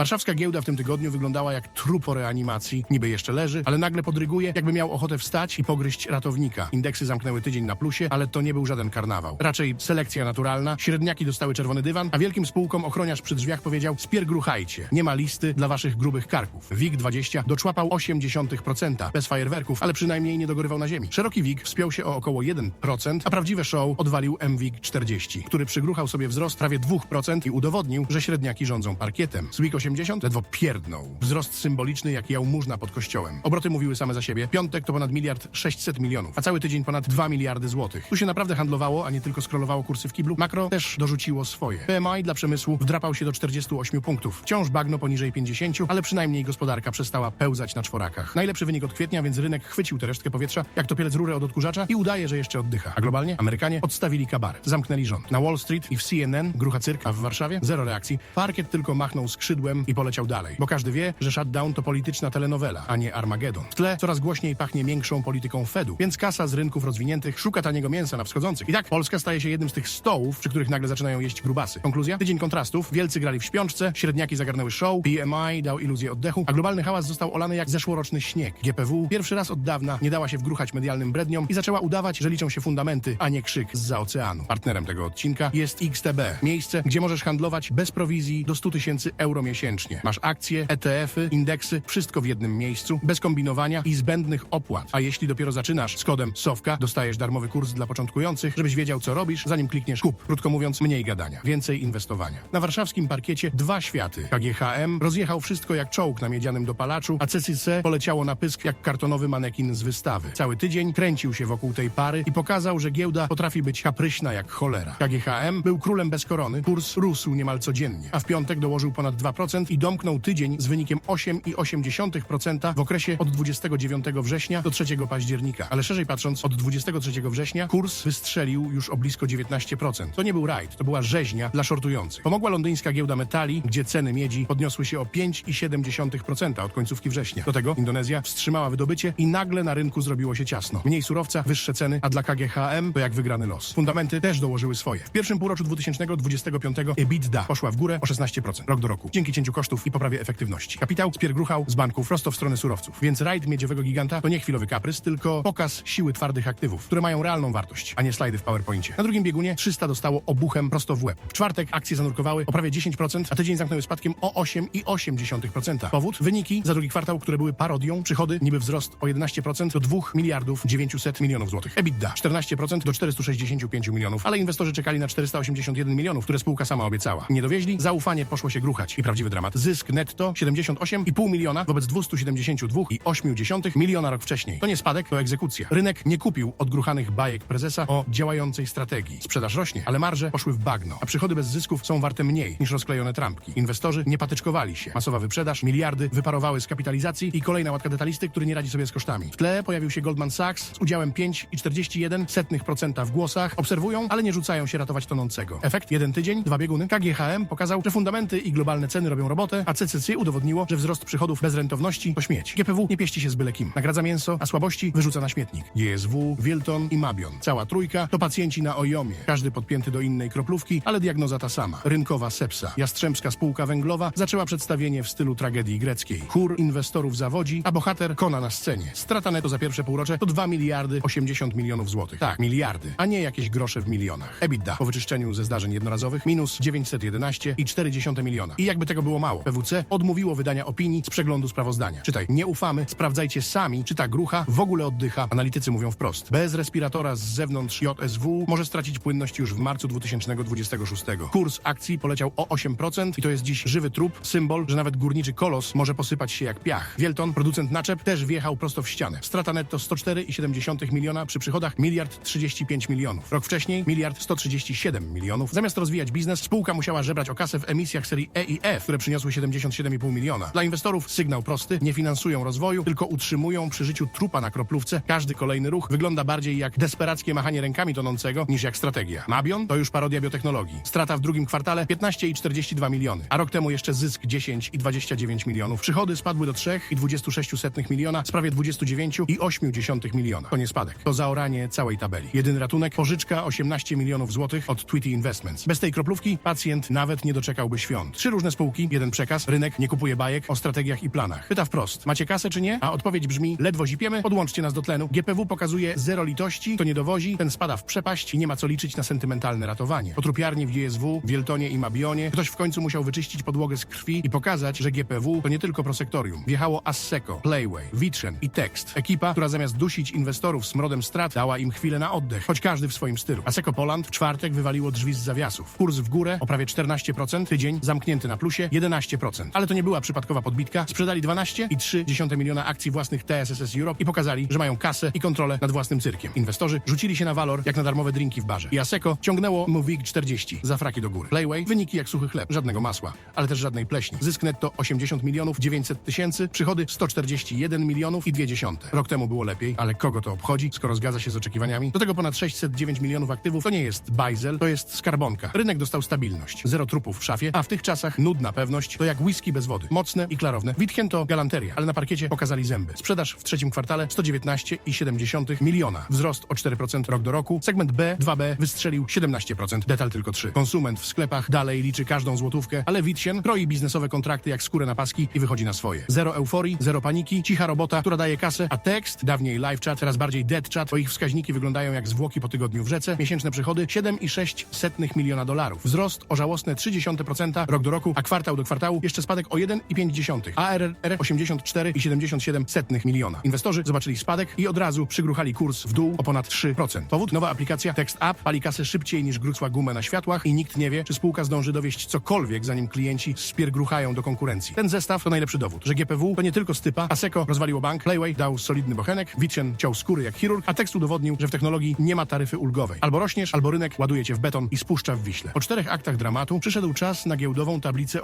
Warszawska giełda w tym tygodniu wyglądała jak trup po reanimacji. Niby jeszcze leży, ale nagle podryguje, jakby miał ochotę wstać i pogryźć ratownika. Indeksy zamknęły tydzień na plusie, ale to nie był żaden karnawał. Raczej selekcja naturalna, średniaki dostały czerwony dywan, a wielkim spółkom ochroniarz przy drzwiach powiedział spiergruchajcie. Nie ma listy dla waszych grubych karków. WIG20 doczłapał 0,8%, bez fajerwerków, ale przynajmniej nie dogorywał na ziemi. Szeroki WIG wspiął się o około 1%, a prawdziwe show odwalił MWIG40, który przygruchał sobie wzrost prawie 2% i udowodnił, że średniaki rządzą parkietem. Z WIG 80 ledwo pierdnął. Wzrost symboliczny jak jałmużna pod kościołem. Obroty mówiły same za siebie. Piątek to ponad miliard 600 milionów, a cały tydzień ponad 2 miliardy złotych. Tu się naprawdę handlowało, a nie tylko scrollowało kursy w kiblu. Makro też dorzuciło swoje. PMI dla przemysłu wdrapał się do 48 punktów. Wciąż bagno poniżej 50, ale przynajmniej gospodarka przestała pełzać na czworakach. Najlepszy wynik od kwietnia, więc rynek chwycił tę resztkę powietrza, jak to pielec rurę od odkurzacza i udaje, że jeszcze oddycha. A globalnie Amerykanie odstawili kabaret. Zamknęli rząd. Na Wall Street i w CNN grucha cyrk, a w Warszawie zero reakcji. Parkiet tylko machnął skrzydłem i poleciał dalej. Bo każdy wie, że shutdown to polityczna telenowela, a nie Armagedon. W tle coraz głośniej pachnie większą polityką Fedu, więc kasa z rynków rozwiniętych szuka taniego mięsa na wschodzących. I tak Polska staje się jednym z tych stołów, przy których nagle zaczynają jeść grubasy. Konkluzja? Tydzień kontrastów, wielcy grali w śpiączce, średniaki zagarnęły show, PMI dał iluzję oddechu, a globalny hałas został olany jak zeszłoroczny śnieg. GPW pierwszy raz od dawna nie dała się wgruchać medialnym bredniom i zaczęła udawać, że liczą się fundamenty, a nie krzyk z za oceanu. Partnerem tego odcinka jest XTB, miejsce, gdzie możesz handlować bez prowizji do 100 tysięcy euro miesięcznie. Masz akcje, ETF-y, indeksy, wszystko w jednym miejscu, bez kombinowania i zbędnych opłat. A jeśli dopiero zaczynasz z kodem SOWKA, dostajesz darmowy kurs dla początkujących, żebyś wiedział, co robisz, zanim klikniesz kup. Krótko mówiąc, mniej gadania, więcej inwestowania. Na warszawskim parkiecie dwa światy. KGHM rozjechał wszystko jak czołg na miedzianym dopalaczu, a CCC poleciało na pysk jak kartonowy manekin z wystawy. Cały tydzień kręcił się wokół tej pary i pokazał, że giełda potrafi być kapryśna jak cholera. KGHM był królem bez korony, kurs rósł niemal codziennie, a w piątek dołożył ponad 2% i domknął tydzień z wynikiem 8,8% w okresie od 29 września do 3 października. Ale szerzej patrząc, od 23 września kurs wystrzelił już o blisko 19%. To nie był rajd, to była rzeźnia dla shortujących. Pomogła londyńska giełda metali, gdzie ceny miedzi podniosły się o 5,7% od końcówki września. Do tego Indonezja wstrzymała wydobycie i nagle na rynku zrobiło się ciasno. Mniej surowca, wyższe ceny, a dla KGHM to jak wygrany los. Fundamenty też dołożyły swoje. W pierwszym półroczu 2025 EBITDA poszła w górę o 16% rok do roku. Dzięki cięciu kosztów i poprawie efektywności. Kapitał spiergruchał z banków prosto w stronę surowców. Więc rajd miedziowego giganta to nie chwilowy kaprys, tylko pokaz siły twardych aktywów, które mają realną wartość, a nie slajdy w PowerPoincie. Na drugim biegunie 300 dostało obuchem prosto w łeb. W czwartek akcje zanurkowały o prawie 10%, a tydzień zamknęły spadkiem o 8,8%. Powód? Wyniki za drugi kwartał, które były parodią, przychody niby wzrost o 11% do 2 miliardów 900 milionów złotych. EBITDA 14% do 465 milionów, ale inwestorzy czekali na 481 milionów, które spółka sama obiecała. Nie dowieźli, zaufanie poszło się gruchać i prawdziwy dramat. Zysk netto 78,5 miliona wobec 272,8 miliona rok wcześniej. To nie spadek, to egzekucja. Rynek nie kupił odgruchanych bajek prezesa o działającej strategii. Sprzedaż rośnie, ale marże poszły w bagno, a przychody bez zysków są warte mniej niż rozklejone trampki. Inwestorzy nie patyczkowali się. Masowa wyprzedaż, miliardy wyparowały z kapitalizacji i kolejna łatka detalisty, który nie radzi sobie z kosztami. W tle pojawił się Goldman Sachs z udziałem 5,41% w głosach. Obserwują, ale nie rzucają się ratować tonącego. Efekt? Jeden tydzień, dwa bieguny. KGHM pokazał, że fundamenty i globalne ceny robią robotę, a CCC udowodniło, że wzrost przychodów bez rentowności to śmieć. GPW nie pieści się z byle kim. Nagradza mięso, a słabości wyrzuca na śmietnik. GSW, Wilton i Mabion. Cała trójka to pacjenci na ojomie. Każdy podpięty do innej kroplówki, ale diagnoza ta sama. Rynkowa sepsa. Jastrzębska spółka węglowa zaczęła przedstawienie w stylu tragedii greckiej. Chór inwestorów zawodzi, a bohater kona na scenie. Strata netto za pierwsze półrocze to 2 miliardy 80 milionów złotych. Tak, miliardy, a nie jakieś grosze w milionach. EBITDA po wyczyszczeniu ze zdarzeń jednorazowych minus 911,4 miliona. I jakby tego było mało, PWC odmówiło wydania opinii z przeglądu sprawozdania. Czytaj, nie ufamy, sprawdzajcie sami, czy ta grucha w ogóle oddycha. Analitycy mówią wprost. Bez respiratora z zewnątrz JSW może stracić płynność już w marcu 2026. Kurs akcji poleciał o 8% i to jest dziś żywy trup, symbol, że nawet górniczy kolos może posypać się jak piach. Wielton, producent naczep, też wjechał prosto w ścianę. Strata netto 104,7 miliona przy przychodach miliard 35 milionów. Rok wcześniej miliard 137 milionów. Zamiast rozwijać biznes, spółka musiała żebrać o kasę w emisjach serii E i F, które przyniosły 77,5 miliona. Dla inwestorów sygnał prosty, nie finansują rozwoju, tylko utrzymują przy życiu trupa na kroplówce. Każdy kolejny ruch wygląda bardziej jak desperackie machanie rękami tonącego niż jak strategia. Mabion to już parodia biotechnologii. Strata w drugim kwartale 15,42 miliony, a rok temu jeszcze zysk 10,29 milionów. Przychody spadły do 3,26 miliona z prawie 29,8 miliona. To nie spadek, to zaoranie całej tabeli. Jedyny ratunek pożyczka 18 milionów złotych od Twitty Investments. Bez tej kroplówki pacjent nawet nie doczekałby świąt. Trzy różne spółki, jeden przekaz, rynek nie kupuje bajek o strategiach i planach. Pyta wprost, macie kasę czy nie? A odpowiedź brzmi, ledwo zipiemy, podłączcie nas do tlenu. GPW pokazuje zero litości, to nie dowozi, ten spada w przepaść i nie ma co liczyć na sentymentalne ratowanie. Po trupiarni w GSW, Wieltonie i Mabionie ktoś w końcu musiał wyczyścić podłogę z krwi i pokazać, że GPW to nie tylko prosektorium. Wjechało Asseco, Playway, Vitrzen i Text. Ekipa, która zamiast dusić inwestorów smrodem strat, dała im chwilę na oddech, choć każdy w swoim stylu. Asseco Poland w czwartek wywaliło drzwi z zawiasów. Kurs w górę o prawie 14%, tydzień zamknięty na plusie 11%. Ale to nie była przypadkowa podbitka. Sprzedali 12,3 miliona akcji własnych TSSS Europe i pokazali, że mają kasę i kontrolę nad własnym cyrkiem. Inwestorzy rzucili się na walor jak na darmowe drinki w barze. I ciągnęło Movig 40 za fraki do góry. Playway wyniki jak suchy chleb, żadnego masła, ale też żadnej pleśni. Zysk netto 80 milionów 900 tysięcy, przychody 141 milionów i 2 dziesiąte. Rok temu było lepiej, ale kogo to obchodzi, skoro zgadza się z oczekiwaniami? Do tego ponad 609 milionów aktywów to nie jest bajzel, to jest skarbonka. Rynek dostał stabilność, zero trupów w szafie, a w tych czasach nudna pewność to jak whisky bez wody. Mocne i klarowne. Witchen to galanteria, ale na parkiecie pokazali zęby. Sprzedaż w trzecim kwartale 119,7 miliona. Wzrost o 4% rok do roku. Segment B, 2B wystrzelił 17%. Detal tylko 3. Konsument w sklepach dalej liczy każdą złotówkę, ale Witchen kroi biznesowe kontrakty jak skórę na paski i wychodzi na swoje. Zero euforii, zero paniki, cicha robota, która daje kasę, a tekst, dawniej live chat, teraz bardziej dead chat, bo ich wskaźniki wyglądają jak zwłoki po tygodniu w rzece. Miesięczne przychody 7,6 miliona dolarów. Wzrost o żałosne 0,3% rok do roku, a kwartał do kwartału jeszcze spadek o 1,5. ARR 84,77 miliona. Inwestorzy zobaczyli spadek i od razu przygruchali kurs w dół o ponad 3%. Powód? Nowa aplikacja Text App pali kasę szybciej niż grucła gumę na światłach i nikt nie wie, czy spółka zdąży dowieść cokolwiek, zanim klienci spiergruchają do konkurencji. Ten zestaw to najlepszy dowód, że GPW to nie tylko stypa, Asseco rozwaliło bank, Playway dał solidny bochenek, Witchen ciął skóry jak chirurg, a tekst udowodnił, że w technologii nie ma taryfy ulgowej. Albo rośniesz, albo rynek ładuje cię w beton i spuszcza w Wiśle. Po czterech aktach dramatu przyszedł czas na giełdową tablicę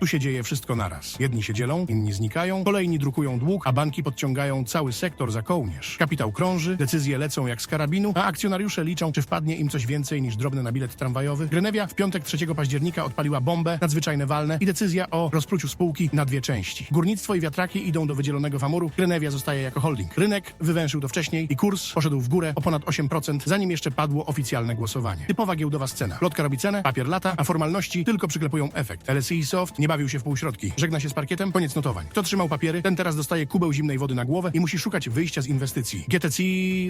Tu się dzieje wszystko naraz. Jedni się dzielą, inni znikają, kolejni drukują dług, a banki podciągają cały sektor za kołnierz. Kapitał krąży, decyzje lecą jak z karabinu, a akcjonariusze liczą, czy wpadnie im coś więcej niż drobne na bilet tramwajowy. Grynewia w piątek 3 października odpaliła bombę, nadzwyczajne walne i decyzja o rozpruciu spółki na dwie części. Górnictwo i wiatraki idą do wydzielonego famuru, Grynewia zostaje jako holding. Rynek wywęszył to wcześniej i kurs poszedł w górę o ponad 8%, zanim jeszcze padło oficjalne głosowanie. Typowa giełdowa scena. Lotka robi cenę, papier lata, a formalności tylko przyklepują efekt. LSI Soft nie bawił się w półśrodki. Żegna się z parkietem, koniec notowań. Kto trzymał papiery, ten teraz dostaje kubeł zimnej wody na głowę i musi szukać wyjścia z inwestycji. GTC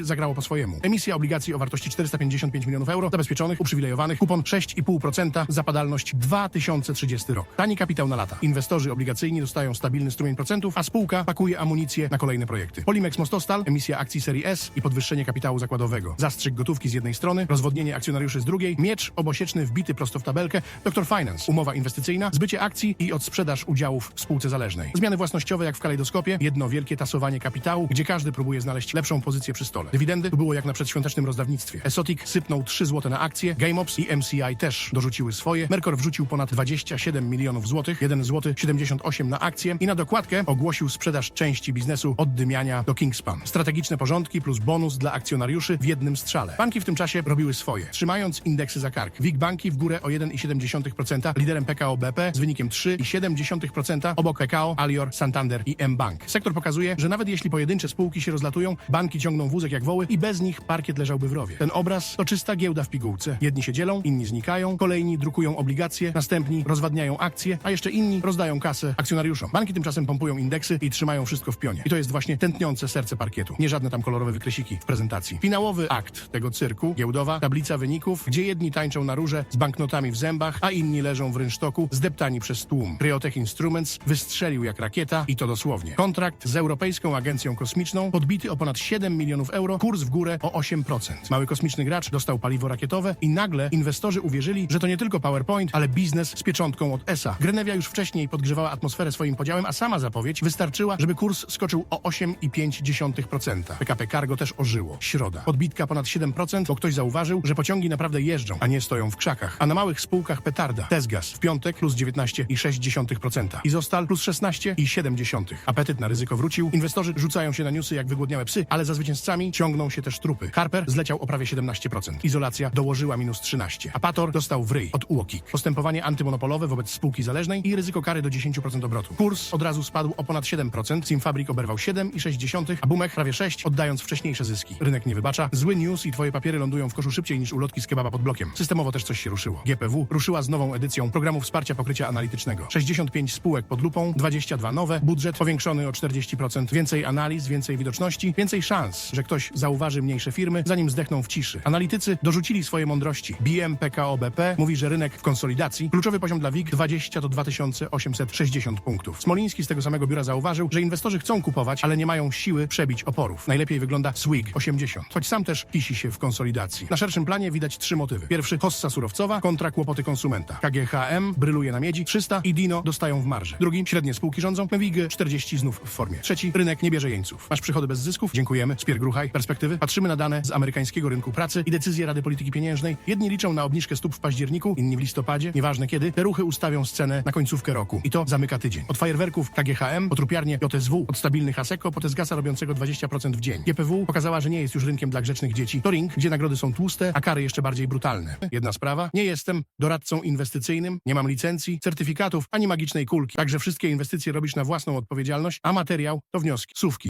zagrało po swojemu. Emisja obligacji o wartości 455 milionów euro, zabezpieczonych, uprzywilejowanych, kupon 6,5%, zapadalność 2030 rok. Tani kapitał na lata. Inwestorzy obligacyjni dostają stabilny strumień procentów, a spółka pakuje amunicję na kolejne projekty. Polimex Mostostal, emisja akcji serii S i podwyższenie kapitału zakładowego. Zastrzyk gotówki z jednej strony, rozwodnienie akcjonariuszy z drugiej, miecz obosieczny wbity prosto w tabelkę, Dr. Finance, umowa inwestycyjna, akcji i odsprzedaż udziałów w spółce zależnej. Zmiany własnościowe jak w kalejdoskopie, jedno wielkie tasowanie kapitału, gdzie każdy próbuje znaleźć lepszą pozycję przy stole. Dywidendy było jak na przedświątecznym rozdawnictwie. Esotic sypnął 3 zł na akcję, GameOps i MCI też dorzuciły swoje. Mercor wrzucił ponad 27 milionów złotych, 1 zł 78 na akcję i na dokładkę ogłosił sprzedaż części biznesu oddymiania do Kingspan. Strategiczne porządki plus bonus dla akcjonariuszy w jednym strzale. Banki w tym czasie robiły swoje, trzymając indeksy za kark. WIG banki w górę o 1,7%, liderem PKO BP wynikiem 3,7%, obok PKO, Alior, Santander i M-Bank. Sektor pokazuje, że nawet jeśli pojedyncze spółki się rozlatują, banki ciągną wózek jak woły i bez nich parkiet leżałby w rowie. Ten obraz to czysta giełda w pigułce. Jedni się dzielą, inni znikają, kolejni drukują obligacje, następni rozwadniają akcje, a jeszcze inni rozdają kasę akcjonariuszom. Banki tymczasem pompują indeksy i trzymają wszystko w pionie. I to jest właśnie tętniące serce parkietu. Nie żadne tam kolorowe wykresiki w prezentacji. Finałowy akt tego cyrku, giełdowa, tablica wyników, gdzie jedni tańczą na róże z banknotami w zębach, a inni leżą w rynsztoku, zdeptani przez tłum. Cryotech Instruments wystrzelił jak rakieta i to dosłownie. Kontrakt z Europejską Agencją Kosmiczną podbity o ponad 7 milionów euro, kurs w górę o 8%. Mały kosmiczny gracz dostał paliwo rakietowe i nagle inwestorzy uwierzyli, że to nie tylko PowerPoint, ale biznes z pieczątką od ESA. Grenewia już wcześniej podgrzewała atmosferę swoim podziałem, a sama zapowiedź wystarczyła, żeby kurs skoczył o 8,5%. PKP Cargo też ożyło. Środa. Podbitka ponad 7%, bo ktoś zauważył, że pociągi naprawdę jeżdżą, a nie stoją w krzakach. A na małych spółkach petarda. Tesgas w piątek plus 19,6%. Izostal plus 16,7%. Apetyt na ryzyko wrócił. Inwestorzy rzucają się na newsy jak wygłodniałe psy, ale za zwycięzcami ciągną się też trupy. Harper zleciał o prawie 17%. Izolacja dołożyła minus 13. Apator dostał w ryj od UOKiK. Postępowanie antymonopolowe wobec spółki zależnej i ryzyko kary do 10% obrotu. Kurs od razu spadł o ponad 7%. Simfabrik oberwał 7,6, a Bumech prawie 6, oddając wcześniejsze zyski. Rynek nie wybacza. Zły news i twoje papiery lądują w koszu szybciej niż ulotki z kebaba pod blokiem. Systemowo też coś się ruszyło. GPW ruszyła z nową edycją programu wsparcia pokrycia analitycznego. 65 spółek pod lupą, 22 nowe, budżet powiększony o 40%, więcej analiz, więcej widoczności, więcej szans, że ktoś zauważy mniejsze firmy, zanim zdechną w ciszy. Analitycy dorzucili swoje mądrości. BM PKO BP mówi, że rynek w konsolidacji. Kluczowy poziom dla WIG 20 do 2860 punktów. Smoliński z tego samego biura zauważył, że inwestorzy chcą kupować, ale nie mają siły przebić oporów. Najlepiej wygląda SWIG 80, choć sam też kisi się w konsolidacji. Na szerszym planie widać trzy motywy. Pierwszy hossa surowcowa kontra kłopoty konsumenta. KGHM bryluje na miedzi 300 i Dino dostają w marży. Drugi średnie spółki rządzą, WIG 40 znów w formie. Trzeci rynek nie bierze jeńców. Masz przychody bez zysków? Dziękujemy. Spier Gruchaj. Perspektywy? Patrzymy na dane z amerykańskiego rynku pracy i decyzje Rady Polityki Pieniężnej. Jedni liczą na obniżkę stóp w październiku, inni w listopadzie. Nieważne kiedy. Te ruchy ustawią scenę na końcówkę roku. I to zamyka tydzień. Od fajerwerków KGHM, po trupiarnię JSW, od stabilnych ASECO, po Tezgasa robiącego 20% w dzień. GPW pokazała, że nie jest już rynkiem dla grzecznych dzieci. To ring, gdzie nagrody są tłuste, a kary jeszcze bardziej brutalne. Jedna sprawa. Nie jestem doradcą inwestycyjnym, nie mam licencji, certyfikatów, ani magicznej kulki. Także wszystkie inwestycje robisz na własną odpowiedzialność, a materiał to wnioski, sówki.